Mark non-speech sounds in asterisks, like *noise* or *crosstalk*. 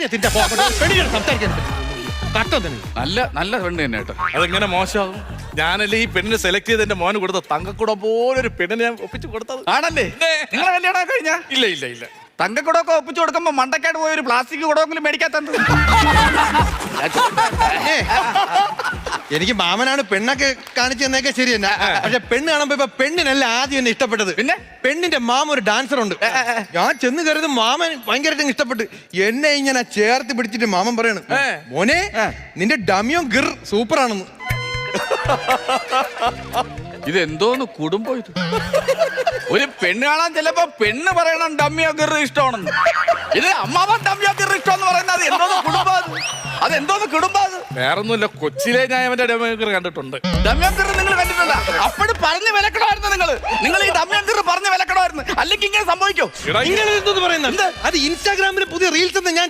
കാര്യത്തിന്റെ തന്നെ. നല്ല നല്ല പെണ്ണ് തന്നെ കേട്ടോ. അതെങ്ങനെ മോശമാകും ഞാനല്ലേ ഈ പെണ്ണിനെ സെലക്ട് ചെയ്ത് എന്റെ മോന് കൊടുത്ത തങ്കക്കുടം പോലൊരു പെണ്ണിനെ ഞാൻ ഒപ്പിച്ചു കൊടുത്തത്. ആണല്ലേ? നിങ്ങളെ കല്യാണം കഴിഞ്ഞ? ഇല്ല ഇല്ല ഇല്ല. തങ്കക്കുടമൊക്കെ ഒപ്പിച്ചു കൊടുക്കുമ്പോ മണ്ടക്കാട് പോയൊരു പ്ലാസ്റ്റിക് കുടമെങ്കിലും മേടിക്കാത്ത *laughs* എനിക്ക് മാമനാണ് പെണ്ണൊക്കെ കാണിച്ചു തന്നേക്കെ ശരി തന്നെ. പക്ഷെ പെണ്ണ് കാണുമ്പോ ഇപ്പൊ പെണ്ണിനല്ല ആദ്യം എന്നെ ഇഷ്ടപ്പെട്ടത്. പിന്നെ? പെണ്ണിന്റെ മാമ ഒരു ഡാൻസർ ഉണ്ട് ഞാൻ ചെന്ന് കരുത് മാമൻ ഭയങ്കരമായിട്ട് ഇഷ്ടപ്പെട്ട്. എന്നെ ഇങ്ങനെ ചേർത്ത് പിടിച്ചിട്ട് മാമൻ പറയണു മോനെ നിന്റെ ഡമിയോ ഗിർ സൂപ്പർ ആണെന്ന് ഇത് എന്തോന്ന് കുടുംബം ഇത്? ഒരു പെണ്ണ് കാണാൻ ചിലപ്പോ പെണ്ണ് പറയണം ഡമ്മിയോ ഗിർ ഇഷ്ടമാണെന്ന്. ഇത് അമ്മാവൻ ഡമ്മിയോ ഗിർ ഇഷ്ടം എന്ന് പറയുന്നത് എന്തോന്ന് കുടുംബം അത്? അത് എന്തോന്ന് കുടുംബം അത്? വേറൊന്നുമില്ല കൊച്ചിയിലെ ഞാൻ അവന്റെ ഡമ്യാങ്കർ കണ്ടിട്ടുണ്ട്. ഡമ്യാങ്കർ നിങ്ങൾ കണ്ടിട്ടുണ്ടോ അപ്പോഴും പറഞ്ഞു വിലക്കണമായിരുന്നു നിങ്ങൾ നിങ്ങൾ ഈ ഡമ്മിയോ പറഞ്ഞു വിലക്കണമായിരുന്നു. അല്ലെങ്കിൽ ഇങ്ങനെ സംഭവിക്കോ. ഇങ്ങനെ നിങ്ങൾ എന്തോന്ന് പറയുന്നത്? അത് ഇൻസ്റ്റാഗ്രാമിൽ പുതിയ റീൽസ് എന്ന് ഞാൻ